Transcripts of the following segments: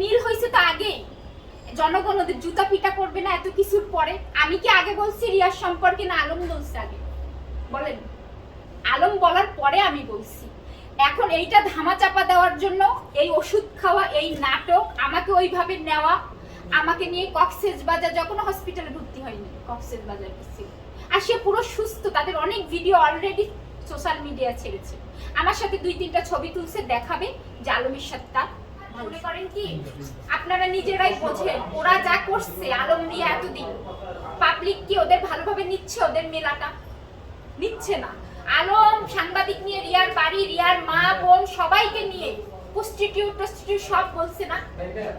মিল হয়েছে তো আগেই জনগণ ওদের জুতা পিটা করবে না এত কিছুর পরে। আমি কি আগে বলছি রিয়ার সম্পর্কে না আলম বলছে আগে? বলেন। আলম বলার পরে আমি বলছি। এখন এইটা ধামাচাপা দেওয়ার জন্য এই ওষুধ খাওয়া, এই নাটক আমাকে ওইভাবে নেওয়া, আমাকে নিয়ে কক্সেস বাজার যখন হসপিটালে ভর্তি হয়নি, কক্সেস বাজার গেছি। আর সে পুরো সুস্থ, তাদের অনেক ভিডিও অলরেডি সোশ্যাল মিডিয়া ছেড়েছে। আমার সাথে দুই তিনটা ছবি তুলছে, দেখাবে যে আলমের সাথে তার মনে করেন কি? আপনারা নিজেরাই বোঝেন, ওরা যা করছে, আলম দিয়ে এতদিন। পাবলিক কি ওদের ভালোভাবে নিচ্ছে ওদের মেলাটা? নিচ্ছে না। আলম, সাংবাদিক নিয়ে রিয়ার বাড়ি, রিয়ার মা, বোন, সবাইকে নিয়ে প্রস্টিটিউট প্রস্টিটিউট সব বলছে না?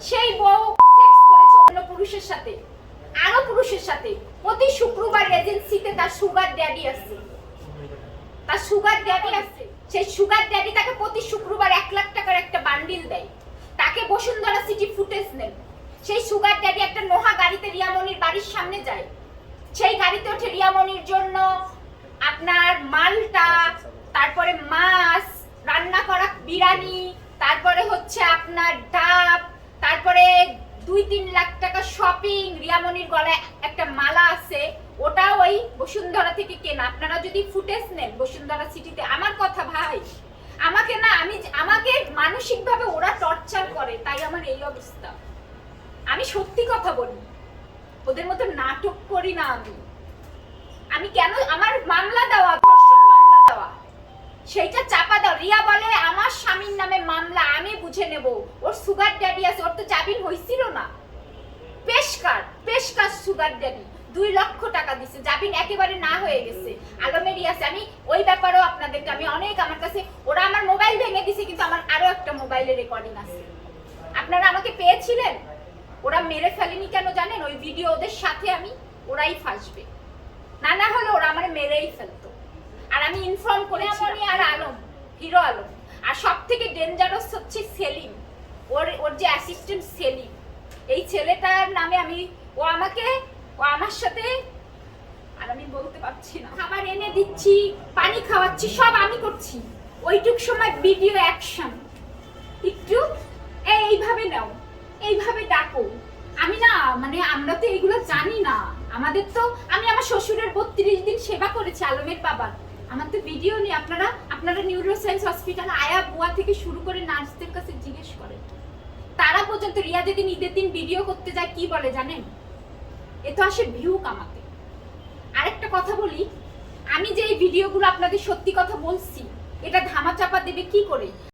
সেই বউ সেক্স করেছে অন্য পুরুষের সাথে। আরও পুরুষের সাথে। প্রতি শুক্রবার এজেন্সিতে তার সুগার ড্যাডি আছে। তার সুগার ড্যাডি আছে। সেই সুগার ড্যাডি তাকে প্রতি শুক্রবার এক লাখ টাকার একটা বান্ডিল দেয়। তাকে বসুন্ধরা সিটি ফুটেজ নেন সেই সুগার ড্যাডি একটা নোহা গাড়িতে রিয়ামনির বাড়ির সামনে যায়। সেই গাড়িতে ওঠে রিয়ামনির জন্য আপনার মালটা, তারপরে মাছ, রান্না করা বিরিয়ানি, তারপরে হচ্ছে আপনার ডাব, তারপরে দুই তিন লাখ টাকা শপিং রিয়ামনির গলায় একটা মালা আছে, ওটা ওই বসুন্ধরা থেকে কেনা। আপনারা যদি ফুটেজ নেন বসুন্ধরা সিটিতে আমার কথা ভাই, আমাকে না, আমি আমাকে মানসিকভাবে ওরা টর্চার করে, তাই আমার এই অবস্থা। আমি সত্যি কথা বলি, ওদের মতো নাটক করি না আমি। আমি কেন, আমার মামলা দেওয়া, ধর্ষণ মামলা দেওয়া, সেইটা চাপা দাও। রিয়া বলে, আমার স্বামীর নামে মামলা, আমি বুঝে নেব। ওর সুগার ড্যাডি আছে, ওর তো জামিন হয়েছিল না। পেশকার পেশকার সুগার ড্যাডি দুই লক্ষ টাকা দিছে জামিন একেবারে না হয়ে গেছে। আলমেরই আছে, আমি ওই ব্যাপারেও আপনাদেরকে, আমি অনেক আমার কাছে, ওরা আমার মোবাইল ভেঙে দিছে কিন্তু আমার আরও একটা মোবাইলে রেকর্ডিং আছে। আপনারা আমাকে পেয়েছিলেন? ওরা মেরে ফেলেনি কেন জানেন? ওই ভিডিও ওদের সাথে আমি ওরাই ফাঁসবে। না না হলে ওরা আমার মেরেই ফেলতো। আর আমি ইনফর্ম করে আমনি আর আলম। হিরো আলম। আর সব থেকে ডেঞ্জারাস হচ্ছে সেলিম। ওর ওর যে অ্যাসিস্ট্যান্ট সেলিম। এই ছেলেটার নামে আমি ও আমাকে ও আমার সাথে আর আমি বলতে পারছি না। খাবার এনে দিচ্ছি পানি খাওয়াচ্ছি সব আমি করছি। ওইটুক সময় ভিডিও অ্যাকশন এইভাবে নাও, এইভাবে ডাকো। আমি না মানে আমরা তো জানি না। আমাদের তো, আমি আমার শ্বশুরের বত্রিশ দিন সেবা করেছি, আলমের বাবার। আমার তো ভিডিও নেই, আপনারা আপনারা নিউরোসায়েন্স হসপিটাল আয়া বুয়া থেকে শুরু করে নার্সদের কাছে জিজ্ঞেস তারা পর্যন্ত, রিয়া যেদিন ঈদের দিন ভিডিও করতে যায়, কি বলে জানেন? এ তো আসে ভিউ কামাতে। আরেকটা কথা বলি, আমি যে এই ভিডিওগুলো আপনাদের সত্যি কথা বলছি, এটা ধামাচাপা দেবে কি করে?